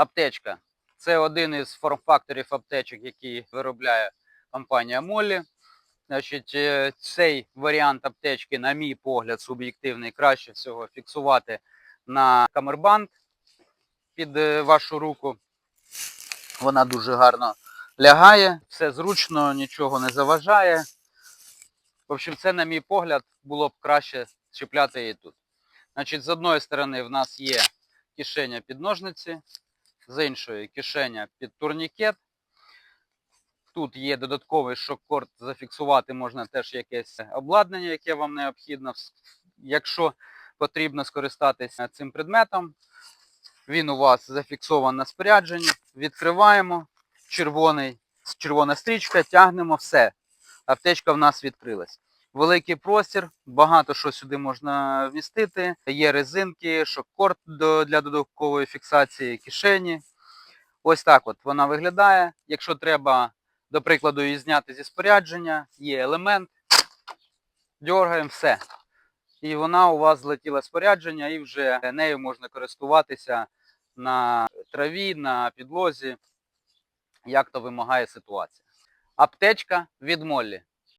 Аптечка. Це один із форм-факторів аптечок, які виробляє компанія Моллі. Значить, е, цей варіант аптечки, на мій погляд, суб'єктивний, краще всього фіксувати на камербанд під е, вашу руку. Вона дуже гарно лягає, все зручно, нічого не заважає. В общем, це, на мій погляд, було б краще чіпляти її тут. Значить, з одної сторони в нас є кишеня під ножниці, з іншої кишеня під турнікет. Тут є додатковий шок-корд, зафіксувати можна теж якесь обладнання, яке вам необхідно. Якщо потрібно скористатися цим предметом, він у вас зафіксований на спорядженні. Відкриваємо червоний, червона стрічка, тягнемо все. Аптечка в нас відкрилась. Великий простір, багато що сюди можна вмістити. Є резинки, шок-корд для додаткової фіксації кишені. Ось так от вона виглядає. Якщо треба, до прикладу, її зняти зі спорядження, є елемент, дергаємо все. І вона у вас злетіла спорядження, і вже нею можна користуватися на траві, на підлозі, як то вимагає ситуація. Аптечка від Моллі.